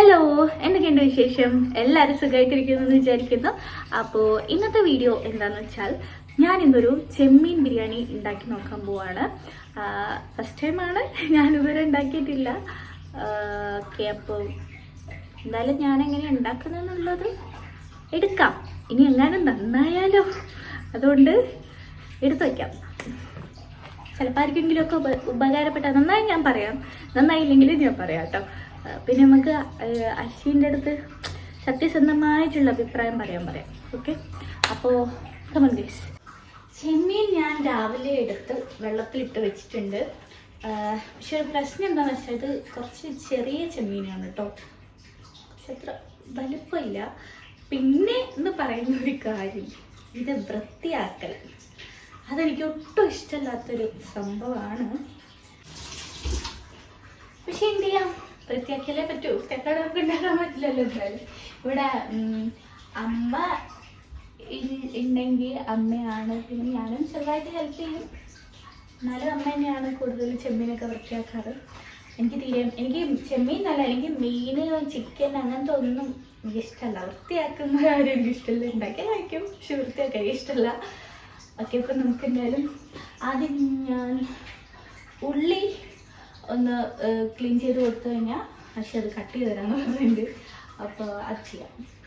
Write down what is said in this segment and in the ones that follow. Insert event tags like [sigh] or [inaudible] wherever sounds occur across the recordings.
Hello എന്തൊക്കെയുണ്ട് വിശേഷം? എല്ലാവരും സുഖമായിട്ടിരിക്കുന്നു എന്ന് വിചാരിക്കുന്നു. അപ്പോൾ ഇന്നത്തെ വീഡിയോ എന്താണെന്ന് വെച്ചാൽ ഞാൻ ഇന്നൊരു ചെമ്മീൻ ബിരിയാണി ഉണ്ടാക്കി നോക്കാൻ പോവാണ്. ഫസ്റ്റ് ടൈമാണ് ഞാൻ ഞാനിതുവരെ ഉണ്ടാക്കിയിട്ടില്ല. ഓക്കെ അപ്പോൾ എന്തായാലും ഞാൻ എങ്ങനെ ഉണ്ടാക്കുന്നതെന്നുള്ളത് എടുക്കാം. ഇനി എങ്ങാനും നന്നായാലോ? അതുകൊണ്ട് എടുത്തു വയ്ക്കാം ചിലപ്പോൾ ആർക്കെങ്കിലുമൊക്കെ ഉപ ഉപകാരപ്പെട്ട നന്നായി ഞാൻ പറയാം. നന്നായില്ലെങ്കിലും ഞാൻ പറയാം കേട്ടോ. പിന്നെ നമുക്ക് അശ്വിന്റെ അടുത്ത് സത്യസന്ധമായിട്ടുള്ള അഭിപ്രായം പറയാൻ പറയാം. ഓക്കെ? അപ്പോൾ ചെമ്മീൻ ഞാൻ രാവിലെ എടുത്ത് വെള്ളത്തിലിട്ട് വെച്ചിട്ടുണ്ട്. പക്ഷെ ഒരു പ്രശ്നം എന്താണെന്ന് വെച്ചാൽ ഇത് കുറച്ച് ചെറിയ ചെമ്മീനാണ് കേട്ടോ പക്ഷെ അത്ര വലുപ്പമില്ല. പിന്നെ എന്ന് പറയുന്ന ഒരു കാര്യം ഇത് വൃത്തിയാക്കൽ. അതെനിക്ക് ഒട്ടും ഇഷ്ടമല്ലാത്തൊരു സംഭവമാണ്. പക്ഷെ എന്ത് ചെയ്യാം? വൃത്തിയാക്കിയാലേ പറ്റൂ. വൃത്തിയാക്കാതെ നമുക്ക് ഉണ്ടാക്കാൻ പറ്റില്ലല്ലോ എന്തായാലും. ഇവിടെ അമ്മ ഉണ്ടെങ്കിൽ അമ്മയാണ്. പിന്നെ ഞാനും ചെറുതായിട്ട് ഹെൽപ്പ് ചെയ്യും. എന്നാലും അമ്മ തന്നെയാണ് കൂടുതൽ ചെമ്മീനൊക്കെ വൃത്തിയാക്കാറ്. എനിക്ക് തീരെ എനിക്ക് ചെമ്മീൻ നല്ല എനിക്ക് മീൻ ചിക്കൻ അങ്ങനത്തെ ഒന്നും എനിക്ക് ഇഷ്ടമല്ല വൃത്തിയാക്കുന്ന കാര്യം എനിക്ക് ഇഷ്ടമല്ല ഉണ്ടാക്കി കഴിക്കും പക്ഷെ വൃത്തിയാക്കാൻ ഇഷ്ടമല്ല ഓക്കെ അപ്പം നമുക്ക് എന്തായാലും ആദ്യം ഞാൻ ഉള്ളി ഒന്ന് ക്ലീൻ ചെയ്ത് കൊടുത്തു കഴിഞ്ഞാൽ പക്ഷെ അത് കട്ട് ചെയ്ത് തരാൻ പറഞ്ഞിട്ടുണ്ട്. അപ്പോൾ അത് ചെയ്യാം.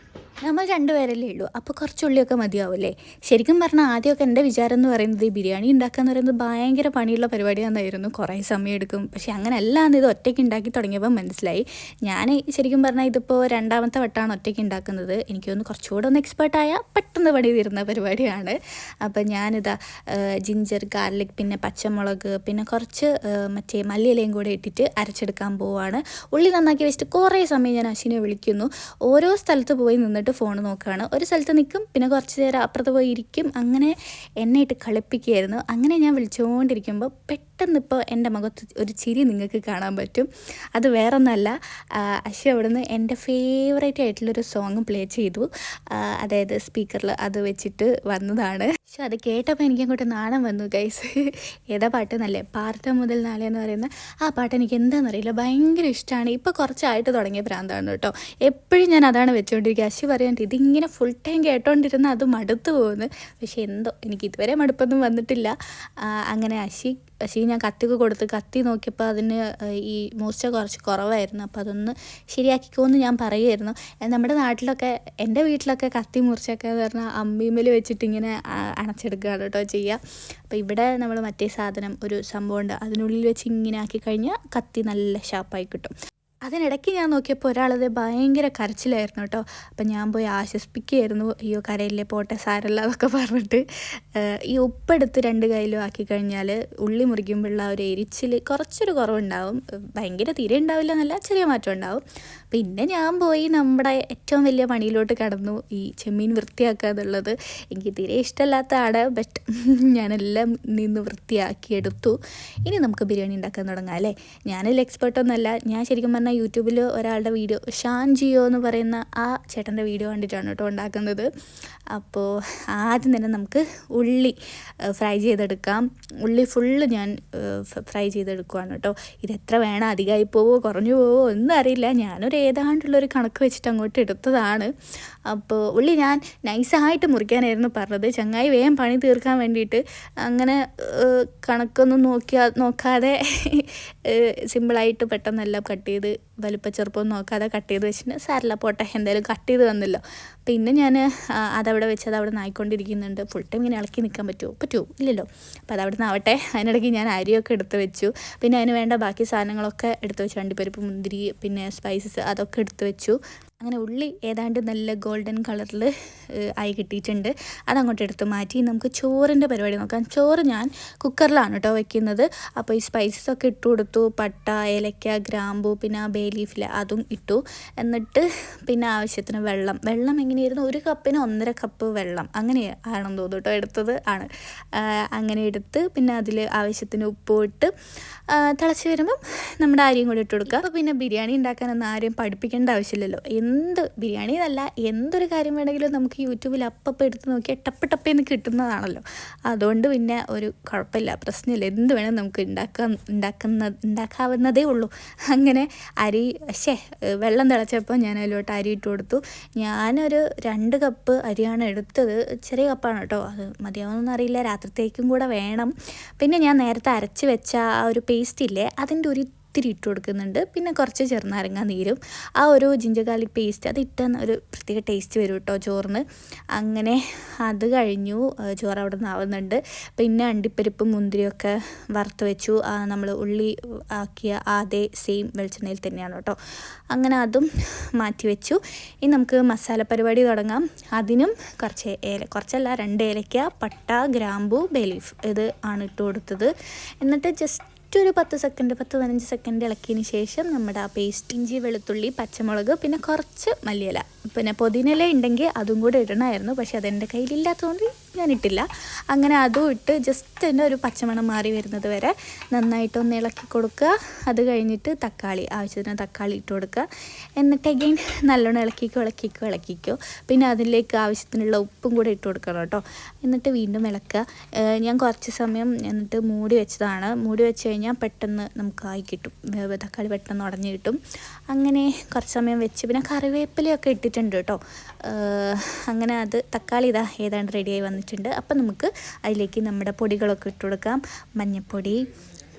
നമ്മൾ രണ്ടുപേരല്ലേ ഉള്ളൂ. അപ്പോൾ കുറച്ചുള്ളിയൊക്കെ മതിയാവില്ലേ? ശരിക്കും പറഞ്ഞാൽ ആദ്യമൊക്കെ എന്റെ വിചാരം എന്ന് പറയുന്നത് ഈ ബിരിയാണി ഉണ്ടാക്കുക എന്ന് പറയുന്നത് ഭയങ്കര പണിയുള്ള പരിപാടിയാണെന്നായിരുന്നു കുറേ സമയം എടുക്കും. പക്ഷേ അങ്ങനെ അല്ലാന്ന് ഇത് ഒറ്റയ്ക്ക് ഉണ്ടാക്കി തുടങ്ങിയപ്പോൾ മനസ്സിലായി. ഞാൻ ശരിക്കും പറഞ്ഞാൽ ഇതിപ്പോൾ രണ്ടാമത്തെ വട്ടമാണ് ഒറ്റയ്ക്ക് ഉണ്ടാക്കുന്നത്. എനിക്കൊന്ന് കുറച്ചുകൂടെ ഒന്ന് എക്സ്പേർട്ടായ പെട്ടെന്ന് പണി തീരുന്ന പരിപാടിയാണ്. അപ്പം ഞാനിതാ ജിഞ്ചർ ഗാർലിക് പിന്നെ പച്ചമുളക് പിന്നെ കുറച്ച് മറ്റേ മല്ലിയിലയും കൂടെ ഇട്ടിട്ട് അരച്ചെടുക്കാൻ പോവുകയാണ് ഉള്ളി നന്നാക്കി വെച്ചിട്ട് കുറേ സമയം ഞാൻ അശ്വിനെ വിളിക്കുന്നു. ഓരോ സ്ഥലത്ത് പോയി നിന്നിട്ട് ഫോൺ നോക്കുകയാണ് ഒരു സ്ഥലത്ത് നിൽക്കും പിന്നെ കുറച്ച് നേരം അപ്പുറത്ത് പോയി ഇരിക്കും. അങ്ങനെ എന്നെ ഇട്ട് കളിപ്പിക്കുകയായിരുന്നു. അങ്ങനെ ഞാൻ വിളിച്ചുകൊണ്ടിരിക്കുമ്പോൾ പെട്ടെന്ന് ഇപ്പോൾ എന്റെ മുഖത്ത് ഒരു ചിരി നിങ്ങൾക്ക് കാണാൻ പറ്റും. അത് വേറൊന്നല്ല അശ്വ അവിടുന്ന് എന്റെ ഫേവറേറ്റ് ആയിട്ടുള്ളൊരു സോങ് പ്ലേ ചെയ്തു. അതായത് സ്പീക്കറിൽ അത് വെച്ചിട്ട് വന്നതാണ്. പക്ഷെ അത് കേട്ടപ്പോൾ എനിക്ക് അങ്ങോട്ട് നാണം വന്നു ഗൈസ് ഏതാ പാട്ട് നല്ലേ പാർത്ത മുതൽ നാളെ എന്ന് പറയുന്ന ആ പാട്ട് എനിക്ക് എന്താണെന്നറിയില്ല ഭയങ്കര ഇഷ്ടമാണ് ഇപ്പോൾ കുറച്ചായിട്ട് തുടങ്ങിയ പ്രാന്താണ് കേട്ടോ. എപ്പോഴും ഞാൻ അതാണ് വെച്ചുകൊണ്ടിരിക്കുക അശി പറയാണ്ട് ഇതിങ്ങനെ ഫുൾ ടൈം കേട്ടോണ്ടിരുന്ന അത് മടുത്തു പോകുന്നു. പക്ഷെ എന്തോ എനിക്ക് ഇതുവരെ മടുപ്പൊന്നും വന്നിട്ടില്ല. അങ്ങനെ അശി അശി ഞാൻ കത്തിക്ക് കൊടുത്ത് കത്തി നോക്കിയപ്പോൾ അതിന് ഈ മൂർച്ച കുറച്ച് കുറവായിരുന്നു. അപ്പോൾ അതൊന്ന് ശരിയാക്കിക്കോന്ന് ഞാൻ പറയുമായിരുന്നു നമ്മുടെ നാട്ടിലൊക്കെ എന്റെ വീട്ടിലൊക്കെ കത്തി മുറിച്ചൊക്കെ എന്ന് പറഞ്ഞാൽ അമ്മിമേൽ വെച്ചിട്ട് ഇങ്ങനെ അണച്ചെടുക്കുകയാണ് കേട്ടോ ചെയ്യുക. അപ്പോൾ ഇവിടെ നമ്മൾ മറ്റേ സാധനം ഒരു സംഭവമുണ്ട്. അതിനുള്ളിൽ വെച്ച് ഇങ്ങനെ ആക്കി കഴിഞ്ഞാൽ കത്തി നല്ല ഷാർപ്പായി കിട്ടും. അതിനിടയ്ക്ക് ഞാൻ നോക്കിയപ്പോൾ ഒരാളത് ഭയങ്കര കരച്ചിലായിരുന്നു കേട്ടോ. അപ്പം ഞാൻ പോയി ആശ്വസിപ്പിക്കുകയായിരുന്നു. അയ്യോ കരയില്ലേ പോട്ടെ സാരല്ല എന്നൊക്കെ പറഞ്ഞിട്ട്. ഈ ഉപ്പെടുത്ത് രണ്ട് കയ്യിലും ആക്കി കഴിഞ്ഞാൽ ഉള്ളി മുറിക്കുമ്പോഴുള്ള ഒരു എരിച്ചിൽ കുറച്ചൊരു കുറവുണ്ടാവും. ഭയങ്കര തീരെ ഉണ്ടാവില്ല എന്നല്ല ചെറിയ മാറ്റം ഉണ്ടാവും. പിന്നെ ഞാൻ പോയി നമ്മുടെ ഏറ്റവും വലിയ പണിയിലോട്ട് കടന്നു ഈ ചെമ്മീൻ വൃത്തിയാക്കുക എന്നുള്ളത് എനിക്ക് തീരെ ഇഷ്ടമല്ലാത്ത ആട് ബട്ട് ഞാനെല്ലാം നിന്ന് വൃത്തിയാക്കിയെടുത്തു. ഇനി നമുക്ക് ബിരിയാണി ഉണ്ടാക്കാൻ തുടങ്ങാം അല്ലേ? ഞാനതിൽ എക്സ്പേർട്ടൊന്നുമല്ല ഞാൻ ശരിക്കും പറഞ്ഞാൽ യൂട്യൂബിൽ ഒരാളുടെ വീഡിയോ ഷാൻ ജിയോ എന്ന് പറയുന്ന ആ ചേട്ടന്റെ വീഡിയോ കണ്ടിട്ടാണ് കേട്ടോ ഉണ്ടാക്കുന്നത്. അപ്പോൾ ആദ്യം തന്നെ നമുക്ക് ഉള്ളി ഫ്രൈ ചെയ്തെടുക്കാം. ഉള്ളി ഫുള്ള് ഞാൻ ഫ്രൈ ചെയ്തെടുക്കുവാണ് കേട്ടോ. ഇത് എത്ര വേണം? അധികമായി പോവോ കുറഞ്ഞു പോവോ ഒന്നും അറിയില്ല. ഞാനൊരു ഏതാണ്ടുള്ളൊരു കണക്ക് വെച്ചിട്ട് അങ്ങോട്ട് എടുത്തതാണ്. അപ്പോൾ ഉള്ളി ഞാൻ നൈസായിട്ട് മുറിക്കാനായിരുന്നു പറഞ്ഞത്. ചങ്ങായി വേഗം പണി തീർക്കാൻ വേണ്ടിയിട്ട് അങ്ങനെ കണക്കൊന്നും നോക്കിയാ നോക്കാതെ സിമ്പിളായിട്ട് പെട്ടെന്നെല്ലാം കട്ട് ചെയ്ത് വലിപ്പ ചെറുപ്പമൊന്നും നോക്കാതെ കട്ട് ചെയ്ത് വെച്ചിട്ട് സാരല്ല പോട്ടെ എന്തായാലും കട്ട് ചെയ്ത് തന്നല്ലോ. പിന്നെ ഞാൻ അതവിടെ വെച്ച് അത് അവിടെ നായിക്കൊണ്ടിരിക്കുന്നുണ്ട് ഫുൾ ടൈം ഇങ്ങനെ ഇളക്കി നിൽക്കാൻ പറ്റുമോ പറ്റുമോ ഇല്ലല്ലോ. അപ്പോൾ അതവിടെ നിന്ന് ആവട്ടെ. അതിനിടയ്ക്ക് ഞാൻ അരിയൊക്കെ എടുത്ത് വെച്ചു. പിന്നെ അതിന് വേണ്ട ബാക്കി സാധനങ്ങളൊക്കെ എടുത്ത് വെച്ചു. അണ്ടിപ്പരിപ്പ് മുന്തിരി പിന്നെ സ്പൈസസ് അതൊക്കെ എടുത്ത് വെച്ചു. അങ്ങനെ ഉള്ളി ഏതാണ്ട് നല്ല ഗോൾഡൻ കളറിൽ ആയി കിട്ടിയിട്ടുണ്ട്. അതങ്ങോട്ട് എടുത്ത് മാറ്റി നമുക്ക് ചോറിന്റെ പരിപാടി നോക്കാം. ചോറ് ഞാൻ കുക്കറിലാണ് കേട്ടോ വെക്കുന്നത്. അപ്പോൾ ഈ സ്പൈസസ് ഒക്കെ ഇട്ട് കൊടുത്തു. പട്ട ഏലക്ക ഗ്രാമ്പു പിന്നെ ബേ ലീഫിൽ അതും ഇട്ടു. എന്നിട്ട് പിന്നെ ആവശ്യത്തിന് വെള്ളം. വെള്ളം എങ്ങനെയായിരുന്നു? ഒരു കപ്പിന് ഒന്നര കപ്പ് വെള്ളം. അങ്ങനെ ആണെന്ന് തോന്നുന്നു കേട്ടോ എടുത്തത് ആണ്. അങ്ങനെ എടുത്ത് പിന്നെ അതിൽ ആവശ്യത്തിന് ഉപ്പും ഇട്ട് തിളച്ച് വരുമ്പം നമ്മുടെ അരിയും കൂടി ഇട്ട് കൊടുക്കുക. അപ്പോൾ പിന്നെ ബിരിയാണി ഉണ്ടാക്കാനൊന്നും ആരെയും പഠിപ്പിക്കേണ്ട ആവശ്യമില്ലല്ലോ. എന്ത് ബിരിയാണി എന്നല്ല എന്തൊരു കാര്യം വേണമെങ്കിലും നമുക്ക് യൂട്യൂബിൽ അപ്പപ്പം എടുത്ത് നോക്കിയാൽ ടപ്പ് ടപ്പേന്ന് കിട്ടുന്നതാണല്ലോ. അതുകൊണ്ട് പിന്നെ ഒരു കുഴപ്പമില്ല പ്രശ്നമില്ല. എന്ത് വേണം നമുക്ക് ഉണ്ടാക്കാൻ ഉണ്ടാക്കുന്ന ഉണ്ടാക്കാവുന്നതേ ഉള്ളൂ. അങ്ങനെ അരി ശേ വെള്ളം തിളച്ചപ്പോൾ ഞാൻ അതിലോട്ട് അരി ഇട്ട് കൊടുത്തു. ഞാനൊരു രണ്ട് കപ്പ് അരിയാണ് എടുത്തത്. ചെറിയ കപ്പാണ് കേട്ടോ അത് മതിയാവുമെന്ന് അറിയില്ല. രാത്രിത്തേക്കും കൂടെ വേണം. പിന്നെ ഞാൻ നേരത്തെ അരച്ച് വെച്ച ആ ഒരു പേസ്റ്റ് ഇല്ലേ അതിന്റെ ഒരു ഇത്തിരി ഇട്ട് കൊടുക്കുന്നുണ്ട്. പിന്നെ കുറച്ച് ചെറുനാരങ്ങ നീരും ആ ഒരു ജിഞ്ചർ ഗാർലിക് പേസ്റ്റ് അത് ഇട്ട ഒരു പ്രത്യേക ടേസ്റ്റ് വരും കേട്ടോ ചോറിന്. അങ്ങനെ അത് കഴിഞ്ഞു. ചോറ് അവിടെ നിന്ന് ആവുന്നുണ്ട് പിന്നെ അണ്ടിപ്പരിപ്പും മുന്തിരിയൊക്കെ വറുത്ത് വെച്ചു. നമ്മൾ ഉള്ളി ആക്കിയ അതേ സെയിം വെളിച്ചെണ്ണയിൽ തന്നെയാണ് കേട്ടോ അങ്ങനെ അതും മാറ്റി വെച്ചു. ഇനി നമുക്ക് മസാല പരിപാടി തുടങ്ങാം. അതിനും കുറച്ച് ഏല കുറച്ചല്ല രണ്ട് ഏലയ്ക്ക പട്ട ഗ്രാമ്പു ബേലീഫ് ഇത് ആണ് ഇട്ട് കൊടുത്തത്. എന്നിട്ട് ജസ്റ്റ് ഒരു പത്ത് സെക്കൻഡ് പത്ത് പതിനഞ്ച് സെക്കൻഡ് ഇളക്കിയതിന് ശേഷം നമ്മുടെ ആ പേസ്റ്റ് ഇഞ്ചി വെളുത്തുള്ളി പച്ചമുളക് പിന്നെ കുറച്ച് മല്ലിയില. പിന്നെ പൊതിനില ഉണ്ടെങ്കിൽ അതും കൂടെ ഇടണമായിരുന്നു. പക്ഷെ അതെന്റെ കയ്യിലില്ലാത്തതുകൊണ്ട് ഞാൻ ഇട്ടില്ല. അങ്ങനെ അതും ഇട്ട് ജസ്റ്റ് തന്നെ ഒരു പച്ചമണം മാറി വരുന്നത് വരെ നന്നായിട്ടൊന്ന് ഇളക്കി കൊടുക്കുക. അത് കഴിഞ്ഞിട്ട് തക്കാളി ആവശ്യത്തിന് തക്കാളി ഇട്ട് കൊടുക്കുക. എന്നിട്ട് അഗൈൻ നല്ലോണം ഇളക്കിക്കോ ഇളക്കിക്കോ ഇളക്കിക്കോ. പിന്നെ അതിലേക്ക് ആവശ്യത്തിനുള്ള ഉപ്പും കൂടെ ഇട്ട് കൊടുക്കണം കേട്ടോ. എന്നിട്ട് വീണ്ടും ഇളക്കുക. ഞാൻ കുറച്ച് സമയം എന്നിട്ട് മൂടി വെച്ചതാണ്. മൂടി വെച്ച് കഴിഞ്ഞാൽ പെട്ടെന്ന് നമുക്ക് ആയി കിട്ടും. തക്കാളി പെട്ടെന്ന് ഉടഞ്ഞ് കിട്ടും. അങ്ങനെ കുറച്ച് സമയം വെച്ച്. പിന്നെ കറിവേപ്പിലയൊക്കെ ഇട്ടിട്ടുണ്ട് കേട്ടോ. അങ്ങനെ അത് തക്കാളി ഇതാ ഏതാണ്ട് റെഡിയായി വന്നിട്ടുണ്ട്. അപ്പം നമുക്ക് അതിലേക്ക് നമ്മുടെ പൊടികളൊക്കെ ഇട്ട് കൊടുക്കാം. മഞ്ഞൾപ്പൊടി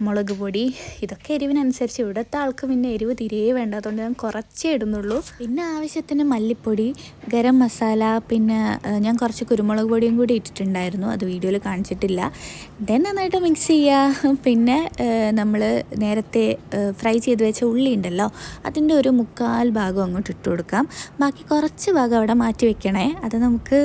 മുളക് പൊടി ഇതൊക്കെ എരിവിനനുസരിച്ച് ഇവിടുത്തെ ആൾക്ക് പിന്നെ എരിവ് തീരെ വേണ്ടാത്തതുകൊണ്ട് ഞാൻ കുറച്ചേ ഇടുന്നുള്ളൂ. പിന്നെ ആവശ്യത്തിന് മല്ലിപ്പൊടി ഗരം മസാല പിന്നെ ഞാൻ കുറച്ച് കുരുമുളക് പൊടിയും കൂടി ഇട്ടിട്ടുണ്ടായിരുന്നു. അത് വീഡിയോയിൽ കാണിച്ചിട്ടില്ല. ദെൻ നന്നായിട്ട് മിക്സ് ചെയ്യുക പിന്നെ നമ്മൾ നേരത്തെ ഫ്രൈ ചെയ്ത് വെച്ച ഉള്ളി ഉണ്ടല്ലോ അതിന്റെ ഒരു മുക്കാൽ ഭാഗം അങ്ങോട്ട് ഇട്ട് കൊടുക്കാം. ബാക്കി കുറച്ച് ഭാഗം അവിടെ മാറ്റി വെക്കണേ. അത് നമുക്ക്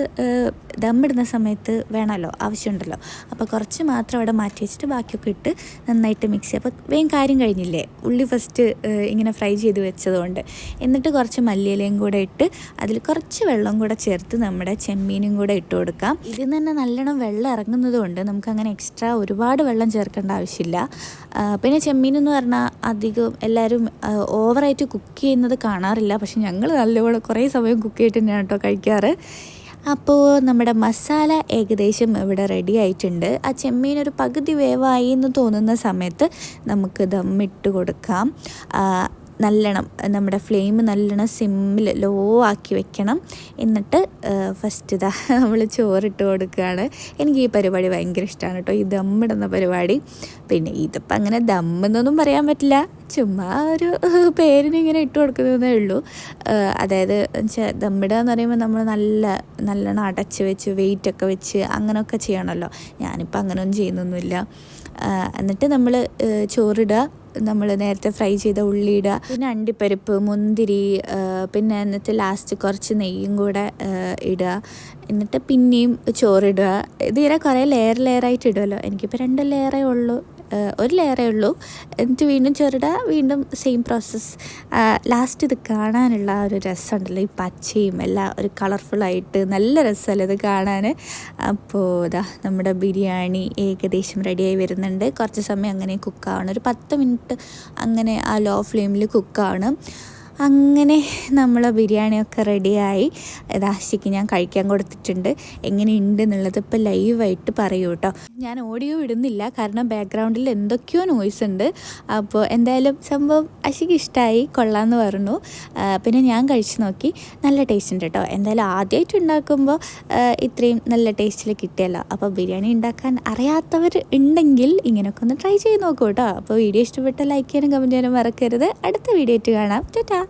ദമ്മിടുന്ന സമയത്ത് വേണമല്ലോ ആവശ്യമുണ്ടല്ലോ. അപ്പോൾ കുറച്ച് മാത്രം അവിടെ മാറ്റി വെച്ചിട്ട് ബാക്കിയൊക്കെ ഇട്ട് നന്നായിട്ട് മിക്സ് ചെയ്യുക അപ്പോൾ വേഗം കാര്യം കഴിഞ്ഞില്ലേ? ഉള്ളി ഫസ്റ്റ് ഇങ്ങനെ ഫ്രൈ ചെയ്ത് വെച്ചതുകൊണ്ട്. എന്നിട്ട് കുറച്ച് മല്ലിയിലയും കൂടെ ഇട്ട് അതിൽ കുറച്ച് വെള്ളം കൂടെ ചേർത്ത് നമ്മുടെ ചെമ്മീനും കൂടെ ഇട്ട് കൊടുക്കാം. ഇതിൽ തന്നെ നല്ലോണം വെള്ളം ഇറങ്ങുന്നത് കൊണ്ട് നമുക്ക് അങ്ങനെ എക്സ്ട്രാ ഒരുപാട് വെള്ളം ചേർക്കേണ്ട ആവശ്യമില്ല. പിന്നെ ചെമ്മീൻ എന്ന് പറഞ്ഞാൽ അധികം എല്ലാവരും ഓവറായിട്ട് കുക്ക് ചെയ്യുന്നത് കാണാറില്ല. പക്ഷെ ഞങ്ങൾ നല്ലപോലെ കുറേ സമയം കുക്ക് ചെയ്തിട്ട് തന്നെയാണ് കേട്ടോ കഴിക്കാറ്. അപ്പോൾ നമ്മുടെ മസാല ഏകദേശം ഇവിടെ റെഡി ആയിട്ടുണ്ട്. ആ ചെമ്മീൻ ഒരു പകുതി വേവായി എന്ന് തോന്നുന്ന സമയത്ത് നമുക്ക് ദമ്മിട്ട് കൊടുക്കാം. നല്ലോണം നമ്മുടെ ഫ്ലെയിം നല്ലോണം സിമ്മിൽ ലോ ആക്കി വെക്കണം. എന്നിട്ട് ഫസ്റ്റ് ഇതാ [laughs] നമ്മൾ ചോറിട്ട് കൊടുക്കുകയാണ് എനിക്ക് ഈ പരിപാടി ഭയങ്കര ഇഷ്ടമാണ് കേട്ടോ. ഈ ദമ്മിടുന്ന പരിപാടി. പിന്നെ ഇതിപ്പോൾ അങ്ങനെ ദമ്മെന്നൊന്നും പറയാൻ പറ്റില്ല. ചുമ്മാ ഒരു [laughs] പേരിന് ഇങ്ങനെ ഇട്ട് കൊടുക്കുന്നതേ ഉള്ളൂ. അതായത് വെച്ചാൽ ദമ്മിടുക എന്ന് പറയുമ്പോൾ നമ്മൾ നല്ല നല്ലോണം അടച്ച് വെച്ച് വെയിറ്റൊക്കെ വെച്ച് അങ്ങനെയൊക്കെ ചെയ്യണമല്ലോ ഞാനിപ്പോൾ അങ്ങനെയൊന്നും ചെയ്യുന്നൊന്നുമില്ല. എന്നിട്ട് നമ്മൾ ചോറിടുക. നമ്മൾ നേരത്തെ ഫ്രൈ ചെയ്ത ഉള്ളി പിന്നെ അണ്ടിപ്പരിപ്പ് മുന്തിരി പിന്നെ എന്നിട്ട് ലാസ്റ്റ് കുറച്ച് നെയ്യും കൂടെ ഇടുക. എന്നിട്ട് പിന്നെയും ചോറിടുക. ഇതിങ്ങനെ കുറേ ലെയർ ലെയറായിട്ട് ഇടുമല്ലോ എനിക്കിപ്പോൾ രണ്ട് ലെയറേ ഉള്ളൂ. ഒരു ലെയറേ ഉള്ളൂ. എന്നിട്ട് വീണ്ടും ചെറുടുക വീണ്ടും സെയിം പ്രോസസ്സ് ലാസ്റ്റ് ഇത് കാണാനുള്ള ഒരു രസമുണ്ടല്ലോ. ഈ പച്ചയും എല്ലാം ഒരു കളർഫുള്ളായിട്ട് നല്ല രസമല്ലേ ഇത് കാണാൻ അപ്പോൾ ഇതാ നമ്മുടെ ബിരിയാണി ഏകദേശം റെഡിയായി വരുന്നുണ്ട്. കുറച്ച് സമയം അങ്ങനെ കുക്കാവണം ഒരു പത്ത് മിനിറ്റ് അങ്ങനെ ആ ലോ ഫ്ലെയിമിൽ കുക്കാവണം അങ്ങനെ നമ്മൾ ബിരിയാണിയൊക്കെ റെഡിയായി. ദാശിക്ക് ഞാൻ കഴിക്കാൻ കൊടുത്തിട്ടുണ്ട്. എങ്ങനെയുണ്ട് എന്നുള്ളത് ഇപ്പോൾ ലൈവായിട്ട് പറയൂ കേട്ടോ ഞാൻ ഓഡിയോ ഇടുന്നില്ല. കാരണം ബാക്ക്ഗ്രൗണ്ടിൽ എന്തൊക്കെയോ നോയ്സ് ഉണ്ട്. അപ്പോൾ എന്തായാലും സംഭവം അശിക്ക് ഇഷ്ടമായി കൊള്ളാമെന്ന് പറഞ്ഞു. പിന്നെ ഞാൻ കഴിച്ചു നോക്കി. നല്ല ടേസ്റ്റ് ഉണ്ട് കേട്ടോ എന്തായാലും ആദ്യമായിട്ട് ഉണ്ടാക്കുമ്പോൾ ഇത്രയും നല്ല ടേസ്റ്റിൽ കിട്ടിയല്ലോ. അപ്പോൾ ബിരിയാണി ഉണ്ടാക്കാൻ അറിയാത്തവർ ഉണ്ടെങ്കിൽ ഇങ്ങനെയൊക്കെ ഒന്ന് ട്രൈ ചെയ്ത് നോക്കൂ കേട്ടോ അപ്പോൾ വീഡിയോ ഇഷ്ടപ്പെട്ട ലൈക്ക് ചെയ്യാനും കമന്റ് ചെയ്യാനും മറക്കരുത്. അടുത്ത വീഡിയോ ആയിട്ട് കാണാം. ടാറ്റാ.